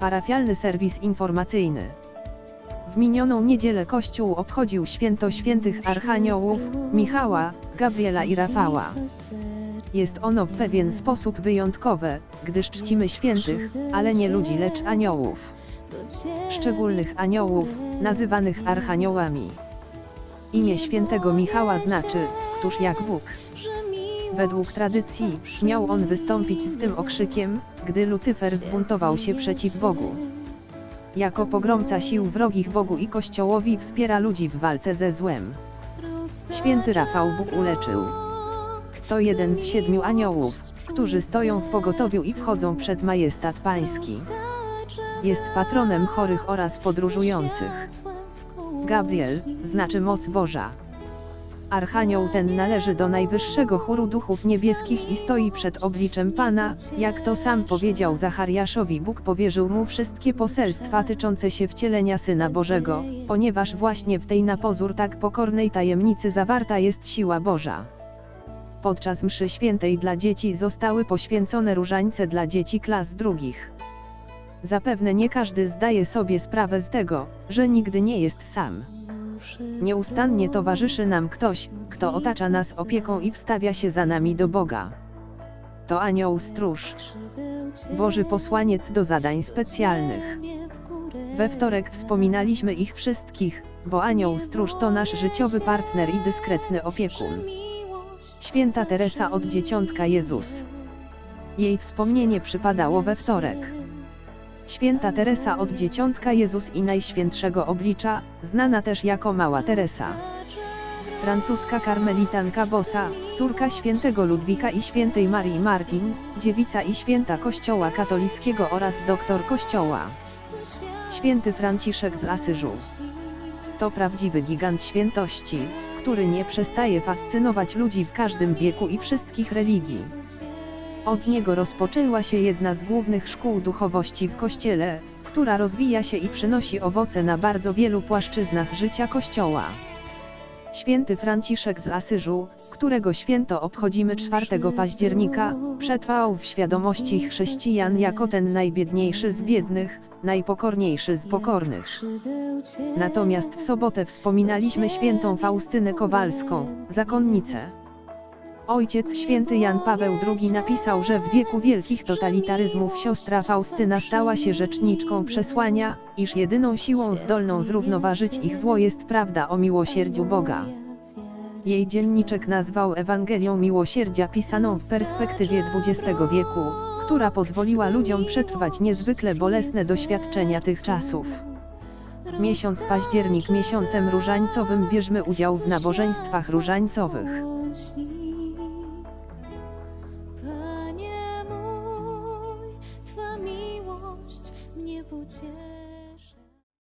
parafialny serwis informacyjny. W minioną niedzielę Kościół obchodził święto świętych archaniołów, Michała, Gabriela i Rafała. Jest ono w pewien sposób wyjątkowe, gdyż czcimy świętych, ale nie ludzi, lecz aniołów. Szczególnych aniołów, nazywanych archaniołami. Imię świętego Michała znaczy, któż jak Bóg. Według tradycji, miał on wystąpić z tym okrzykiem, gdy Lucyfer zbuntował się przeciw Bogu. Jako pogromca sił wrogich Bogu i Kościołowi wspiera ludzi w walce ze złem. Święty Rafał Bóg uleczył. To jeden z siedmiu aniołów, którzy stoją w pogotowiu i wchodzą przed majestat pański. Jest patronem chorych oraz podróżujących. Gabriel, znaczy moc Boża. Archanioł ten należy do najwyższego chóru duchów niebieskich i stoi przed obliczem Pana, jak to sam powiedział Zachariaszowi Bóg powierzył mu wszystkie poselstwa tyczące się wcielenia Syna Bożego, ponieważ właśnie w tej na pozór tak pokornej tajemnicy zawarta jest siła Boża. Podczas mszy świętej dla dzieci zostały poświęcone różańce dla dzieci klas drugich. Zapewne nie każdy zdaje sobie sprawę z tego, że nigdy nie jest sam. Nieustannie towarzyszy nam ktoś, kto otacza nas opieką i wstawia się za nami do Boga. To anioł stróż. Boży posłaniec do zadań specjalnych. We wtorek wspominaliśmy ich wszystkich, bo anioł stróż to nasz życiowy partner i dyskretny opiekun. Święta Teresa od Dzieciątka Jezus. Jej wspomnienie przypadało we wtorek. Święta Teresa od Dzieciątka Jezus i Najświętszego Oblicza, znana też jako Mała Teresa. Francuska karmelitanka Bosa, córka świętego Ludwika i świętej Marii Martin, dziewica i święta Kościoła katolickiego oraz doktor Kościoła. Święty Franciszek z Asyżu. To prawdziwy gigant świętości, który nie przestaje fascynować ludzi w każdym wieku i wszystkich religii. Od niego rozpoczęła się jedna z głównych szkół duchowości w Kościele, która rozwija się i przynosi owoce na bardzo wielu płaszczyznach życia Kościoła. Święty Franciszek z Asyżu, którego święto obchodzimy 4 października, przetrwał w świadomości chrześcijan jako ten najbiedniejszy z biednych, najpokorniejszy z pokornych. Natomiast w sobotę wspominaliśmy świętą Faustynę Kowalską, zakonnicę. Ojciec święty Jan Paweł II napisał, że w wieku wielkich totalitaryzmów siostra Faustyna stała się rzeczniczką przesłania, iż jedyną siłą zdolną zrównoważyć ich zło jest prawda o miłosierdziu Boga. Jej dzienniczek nazwał Ewangelią Miłosierdzia pisaną w perspektywie XX wieku, która pozwoliła ludziom przetrwać niezwykle bolesne doświadczenia tych czasów. Miesiąc październik miesiącem różańcowym bierzmy udział w nabożeństwach różańcowych. 不见。